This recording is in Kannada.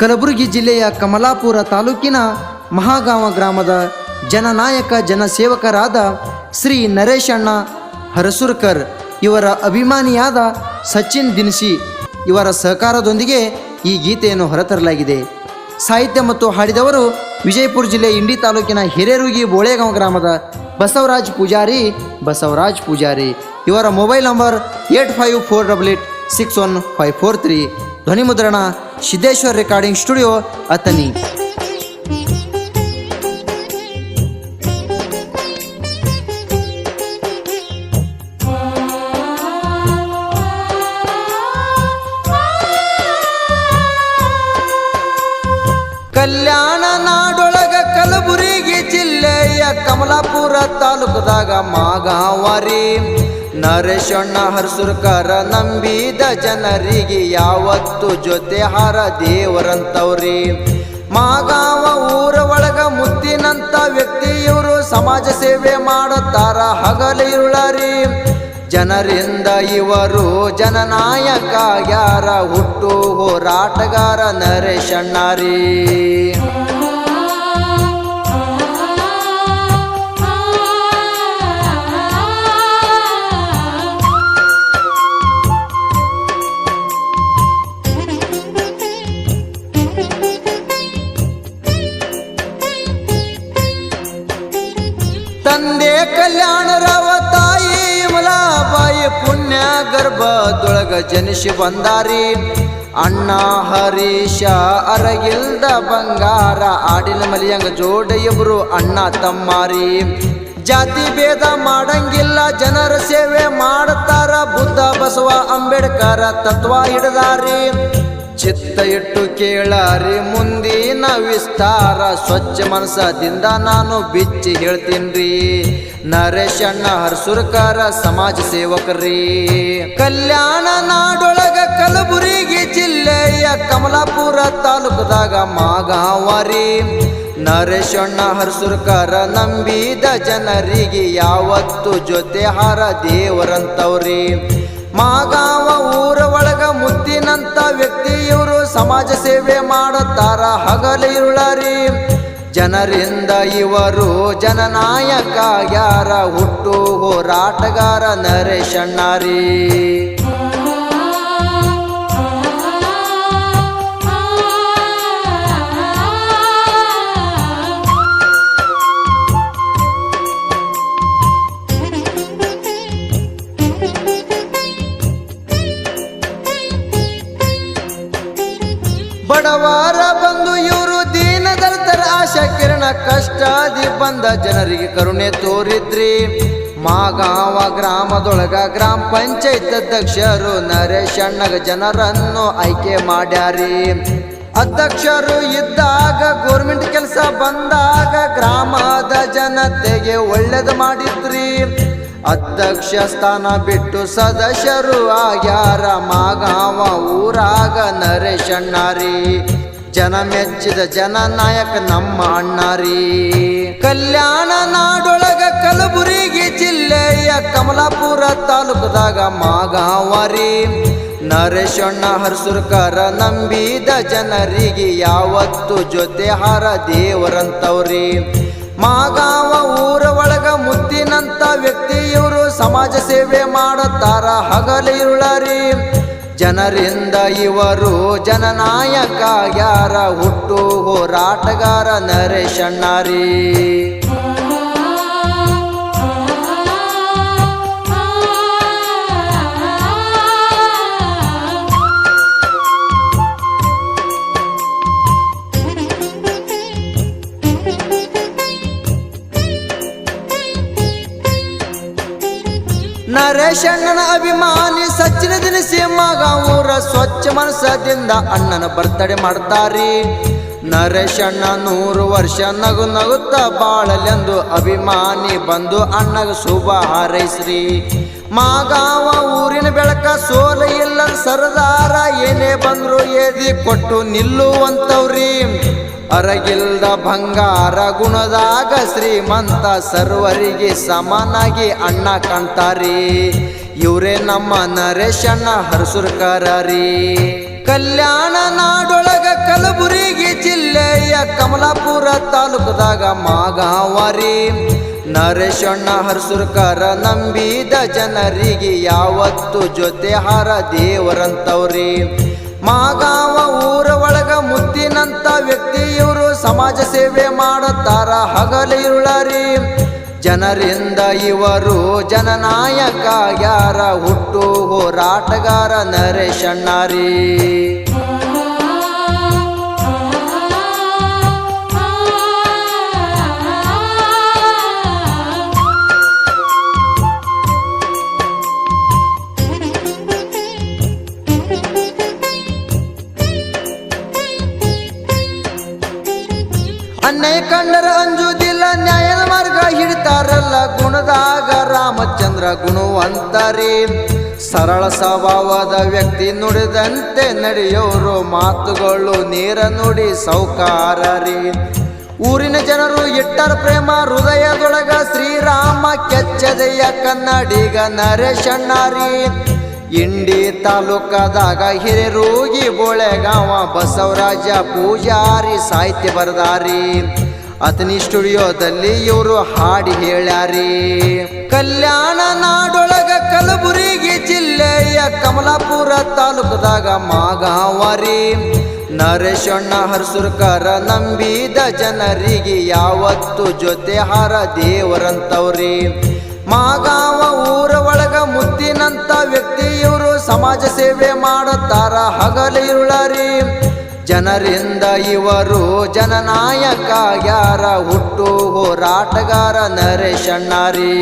ಕಲಬುರಗಿ ಜಿಲ್ಲೆಯ ಕಮಲಾಪುರ ತಾಲೂಕಿನ ಮಹಾಗಾಮ ಗ್ರಾಮದ ಜನನಾಯಕ, ಜನಸೇವಕರಾದ ಶ್ರೀ ನರೇಶಣ್ಣ ಹರಸುರ್ಕರ್, ಇವರ ಅಭಿಮಾನಿಯಾದ ಸಚಿನ್ ದಿನಸಿ ಇವರ ಸಹಕಾರದೊಂದಿಗೆ ಈ ಗೀತೆಯನ್ನು ಹೊರತರಲಾಗಿದೆ. ಸಾಹಿತ್ಯ ಮತ್ತು ಹಾಡಿದವರು ವಿಜಯಪುರ ಜಿಲ್ಲೆ ಇಂಡಿ ತಾಲೂಕಿನ ಹಿರೇರುಗಿ ಬೋಳೆಗಾಂವ ಗ್ರಾಮದ ಬಸವರಾಜ್ ಪೂಜಾರಿ ಬಸವರಾಜ್ ಪೂಜಾರಿ. ಇವರ mobile number eight five four double eight six one five four three. ಧ್ವನಿ ಮುದ್ರಣ ಸಿದ್ದೇಶ್ವರ್ ರೆಕಾರ್ಡಿಂಗ್ ಸ್ಟುಡಿಯೋ ಅತನಿ ಕಲ್ಯಾಣ ನಾಡೊಳಗ ಕಲಬುರಗಿ ಜಿಲ್ಲೆಯ ಕಮಲಾಪುರ ತಾಲೂಕದಾಗ ಮಾಗಾವರಿ. ನರೇಶಣ್ಣ ಹರ್ಸುರ್ಕರ ನಂಬಿದ ಜನರಿಗೆ ಯಾವತ್ತು ಜೊತೆ ಹಾರ ದೇವರಂತವ್ರಿ? ಮಾಗಾವ ಊರ ಒಳಗ ಮುತ್ತಿನಂತ ವ್ಯಕ್ತಿಯವರು ಸಮಾಜ ಸೇವೆ ಮಾಡುತ್ತಾರ ಹಗಲಿರುಳರಿ ಜನರಿಂದ ಇವರು ಜನನಾಯಕ ಯಾರ ಹುಟ್ಟು ಹೋರಾಟಗಾರ ನರೇಶಣ್ಣಾರಿ ಗರ್ಭದೊಳಗ ಜನಿಸಿ ಬಂದಾರಿ. ಅಣ್ಣ ಹರೀಶ ಅರಗಿಲ್ದ ಬಂಗಾರ ಆಡಿನ ಮಲಿಯಂಗ ಜೋಡ ಅಣ್ಣ ತಮ್ಮಾರಿ. ಜಾತಿ ಭೇದ ಮಾಡಂಗಿಲ್ಲ, ಜನರ ಸೇವೆ ಮಾಡ್ತಾರ. ಬುದ್ಧ ಬಸವ ಅಂಬೇಡ್ಕರ ತತ್ವ ಹಿಡ್ದಾರಿ. ಚಿತ್ತ ಇಟ್ಟು ಕೇಳಾರಿ ಮುಂದಿನ ವಿಸ್ತಾರ ಸ್ವಚ್ಛ ಮನಸದಿಂದ ನಾನು ಬಿಚ್ಚಿ ಹೇಳ್ತೀನ್ರಿ. ನರೇಶ್ ಅಣ್ಣ ಹರ್ಸುರ್ಕಾರ, ಸಮಾಜ ಸೇವಕರಿ. ಕಲ್ಯಾಣ ನಾಡೊಳಗ ಕಲಬುರಗಿ ಜಿಲ್ಲೆಯ ಕಮಲಾಪುರ ತಾಲೂಕದಾಗ ಮಾಗಾವರಿ ನರೇಶ್ ಅಣ್ಣ ಹರ್ಸುರ್ಕಾರ ನಂಬಿದ ಜನರಿಗೆ ಯಾವತ್ತು ಜೊತೆ ಹಾರ ದೇವರಂತವ್ರಿ. ಮಾಗಾವ ಊರ ಒಳಗ ಮುತ್ತಿನಂತ ವ್ಯಕ್ತಿ ಇವರು ಸಮಾಜ ಸೇವೆ ಮಾಡುತ್ತಾರ. ಹಗಲಿರುಳರಿ ಜನರಿಂದ ಇವರು ಜನನಾಯಕ, ಯಾರ ಹುಟ್ಟು ಹೋರಾಟಗಾರ ನರೇಶ್ ಕಷ್ಟಾದಿ ಬಂದ ಜನರಿಗೆ ಕರುಣೆ ತೋರಿದ್ರಿ. ಮಾಗಾವ ಗ್ರಾಮದೊಳಗ ಗ್ರಾಮ ಪಂಚಾಯತ್ ಅಧ್ಯಕ್ಷರು ನರೇಶ್ ಅಣ್ಣಗ ಜನರನ್ನು ಆಯ್ಕೆ ಮಾಡ್ಯಾರಿ. ಅಧ್ಯಕ್ಷರು ಇದ್ದಾಗ ಗೋರ್ಮೆಂಟ್ ಕೆಲಸ ಬಂದಾಗ ಗ್ರಾಮದ ಜನತೆಗೆ ಒಳ್ಳೇದು ಮಾಡಿದ್ರಿ. ಅಧ್ಯಕ್ಷ ಸ್ಥಾನ ಬಿಟ್ಟು ಸದಸ್ಯರು ಆಗ್ಯಾರ, ಮಾಗಾವ ಊರಾಗ ನರೇಶ್ ಅಣ್ಣಾರಿ ಜನ ಮೆಚ್ಚಿದ ಜನ ನಾಯಕ ನಮ್ಮ ಅಣ್ಣಾರಿ ಕಲ್ಯಾಣ ನಾಡೊಳಗ ಕಲಬುರಗಿ ಜಿಲ್ಲೆಯ ಕಮಲಾಪುರ ತಾಲೂಕದಾಗ ಮಾಗಾವರಿ ನರೇಶಣ್ಣ ಅಣ್ಣ ಹರ್ಸುರ್ಕರ ನಂಬಿದ ಜನರಿಗೆ ಯಾವತ್ತು ಜೊತೆ ಹಾರ ದೇವರಂತವ್ರಿ ಮಾಗಾವ ಊರ ಒಳಗ ಮುತ್ತಿನಂತ ವ್ಯಕ್ತಿಯವರು ಸಮಾಜ ಸೇವೆ ಮಾಡುತ್ತಾರ ಹಗಲ ಇರುಳರಿ ಜನರಿಂದ ಇವರು ಜನನಾಯಕ ಯಾರ ಹುಟ್ಟು ಹೋರಾಟಗಾರ ನರೇಶ್ ಅಣ್ಣಾರಿ ನರೇಶ್ ಅಣ್ಣನ ಅಭಿಮಾನಿ ಸಚ್ಚಿನ ದಿನಸಿ ಮಗ ಊರ ಸ್ವಚ್ಛ ಮನಸ್ಸದಿಂದ ಅಣ್ಣನ ಬರ್ತಡೆ ಮಾಡ್ತಾರಿ. ನರೇಶಣ್ಣ ನೂರು ವರ್ಷ ನಗು ನಗುತ್ತ ಬಾಳಲೆಂದು ಅಭಿಮಾನಿ ಬಂದು ಅಣ್ಣಗ ಶುಭ ಹಾರೈಸ್ರಿ. ಮಾಗಾವ ಊರಿನ ಬೆಳಕ ಸೋಲ ಇಲ್ಲ, ಸರದಾರ ಏನೇ ಬಂದ್ರು ಏದಿ ಕೊಟ್ಟು ನಿಲ್ಲುವಂತವ್ರಿ. ಅರಗಿಲ್ದ ಬಂಗಾರ ಗುಣದಾಗ ಶ್ರೀಮಂತ ಸರ್ವರಿಗೆ ಸಮನಾಗಿ ಅಣ್ಣ ಕಾಣ್ತಾರಿ. ಇವರೇ ನಮ್ಮ ನರೇಶಣ್ಣ ಅಣ್ಣ ಹರಸುರ್ಕರ ರೀ ಕಲ್ಯಾಣ ನಾಡೊಳಗ ಕಲಬುರಗಿ ಜಿಲ್ಲೆಯ ಕಮಲಾಪುರ ತಾಲೂಕದಾಗ ಮಾಗಾವರಿ. ನರೇಶಣ್ಣ ಹರ್ಸುರ್ಕರ ನಂಬಿದ ಜನರಿಗೆ ಯಾವತ್ತು ಜೊತೆ ಹಾರ ದೇವರಂತವ್ರಿ. ಮಾಗಾವ ಊರ ಒಳಗ ಮುತ್ತಿನಂತ ವ್ಯಕ್ತಿ ಇವರು ಸಮಾಜ ಸೇವೆ ಮಾಡುತ್ತಾರ. ಹಗಲಿರುಳರಿ ಜನರಿಂದ ಇವರು ಜನನಾಯಕ, ಯಾರ ಹುಟ್ಟು ಹೋರಾಟಗಾರ ನರೇಶಣ್ಣಾರಿ ಅನ್ಯಾಯ ಕಂಡರ ಅಂಜುದಿಲ್ಲ, ನ್ಯಾಯದ ಮಾರ್ಗ ಹಿಡಿತಾರಲ್ಲ ಗುಣದಾಗ ರಾಮಚಂದ್ರ ಗುಣವಂತರಿ. ಸರಳ ಸ್ವಭಾವದ ವ್ಯಕ್ತಿ ನುಡಿದಂತೆ ನಡೆಯೋರು ಮಾತುಗಳು ನೇರ ನುಡಿ ಸೌಕಾರರಿ. ಊರಿನ ಜನರು ಇಟ್ಟರ ಪ್ರೇಮ ಹೃದಯದೊಳಗ ಶ್ರೀರಾಮ ಕೆಚ್ಚದೆಯ ಕನ್ನಡಿಗ ನರೇಶಣ್ಣಾರಿ. ಇಂಡಿ ತಾಲೂಕದಾಗ ಹಿರೇರೋಗಿ ಬೋಳೆಗಾವ ಬಸವರಾಜ ಪೂಜಾರಿ ಸಾಹಿತ್ಯ ಬರದಾರಿ. ಅತನಿ ಸ್ಟುಡಿಯೋದಲ್ಲಿ ಇವರು ಹಾಡಿ ಹೇಳ್ಯಾರಿ. ಕಲ್ಯಾಣ ನಾಡೊಳಗ ಕಲಬುರಗಿ ಜಿಲ್ಲೆಯ ಕಮಲಾಪುರ ತಾಲೂಕದಾಗ ಮಾಗಾವರಿ. ನರೇಶಣ್ಣ ಹರ್ಸುರ್ಕರ ನಂಬಿದ ಜನರಿಗೆ ಯಾವತ್ತು ಜೊತೆ ಹರ ದೇವರಂತವ್ರಿ. ಮಾಗಾವ ಊರ ಒಳಗ ಮುತ್ತಿನಂತ ವ್ಯಕ್ತಿ ಇವರು ಸಮಾಜ ಸೇವೆ ಮಾಡುತ್ತಾರ. ಹಗಲಿರುಳರಿ ಜನರಿಂದ ಇವರು ಜನನಾಯಕ, ಯಾರ ಹುಟ್ಟು ಹೋರಾಟಗಾರ ನರೇಶಣ್ಣಾರಿ